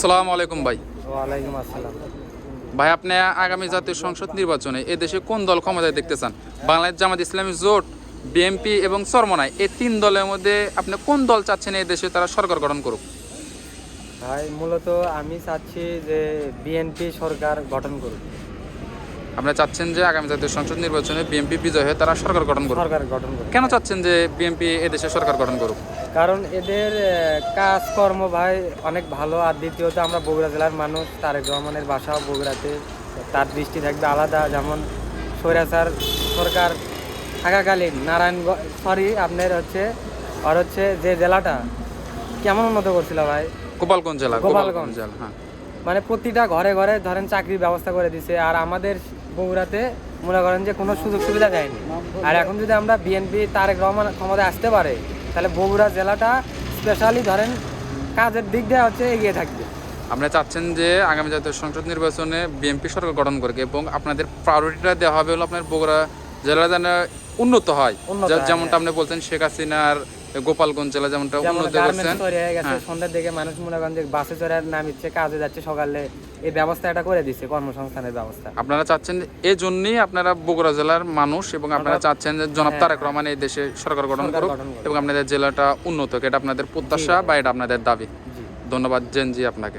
আসসালামু আলাইকুম ভাই। ওয়ালাইকুম আসসালাম। ভাই আপনি আগামী জাতীয় সংসদ নির্বাচনে এদেশে কোন দল ক্ষমতায় দেখতে চান? বাংলাদেশ জামাত ইসলামী জোট বিএনপি এবং সরমনায় এই তিন দলের মধ্যে আপনি কোন দল চাচ্ছেন এই দেশে তারা সরকার গঠন করুক? ভাই মূলত আমি চাচ্ছি যে বিএনপি সরকার গঠন করুক। আপনি চাচ্ছেন যে আগামী জাতীয় সংসদ নির্বাচনে বিএনপি বিজয় হয়ে তারা সরকার গঠন করুক? সরকার গঠন করুক। কেন চাচ্ছেন যে বিএনপি এ দেশে সরকার গঠন করুক? কারণ এদের কাজকর্ম ভাই অনেক ভালো। আর দ্বিতীয়ত আমরা বগুড়া জেলার মানুষ তারেক রহমানের বাসাও বগুড়াতে। তার দৃষ্টি থাকবে আলাদা। যেমন স্বৈরাচার সরকার থাকাকালীন নারায়ণ সরি আপনার হচ্ছে আর হচ্ছে যে জেলাটা কেমন উন্নত করছিল ভাই? গোপালগঞ্জ জেলা। গোপালগঞ্জ জেলা হ্যাঁ। মানে প্রতিটা ঘরে ঘরে ধরেন চাকরির ব্যবস্থা করে দিছে আর আমাদের বগুড়াতে মনে করেন যে কোনো সুযোগ সুবিধা দেয়নি। আর এখন যদি আমরা বিএনপি তারেক রহমান ক্ষমতায় আসতে পারে তাহলে বগুড়া জেলাটা স্পেশালি ধরেন কাজের দিক দিয়ে হচ্ছে এগিয়ে থাকবে। আপনি চাচ্ছেন যে আগামী জাতীয় সংসদ নির্বাচনে বিএনপি সরকার গঠন করবে এবং আপনাদের প্রায়োরিটিটা দেওয়া হবে হলো আপনার বগুড়া জেলা যেন উন্নত হয়। উন্নত যা- হয়, যেমনটা আপনি বলছেন শেখ হাসিনার গোপালগঞ্জ জেলা যেমনটা যেমন উন্নত করছেন। হয়ে হ্যাঁ। সন্ধ্যার দিকে মানুষ মনে করেন যে বাসে চড়ে নামিচ্ছে কাজে যাচ্ছে সকালে এই ব্যবস্থা এটা করে দিচ্ছে কর্মসংস্থানের ব্যবস্থা। আপনারা চাচ্ছেন এই জন্যই আপনারা বগুড়া জেলার মানুষ এবং আপনারা চাচ্ছেন যে জনাব হ্যাঁ। তারেক রহমান এই দেশে সরকার গঠন করুক এবং আপনাদের জেলাটা উন্নত এটা আপনাদের প্রত্যাশা বা এটা আপনাদের দাবি। ধন্যবাদ জেন জি আপনাকে।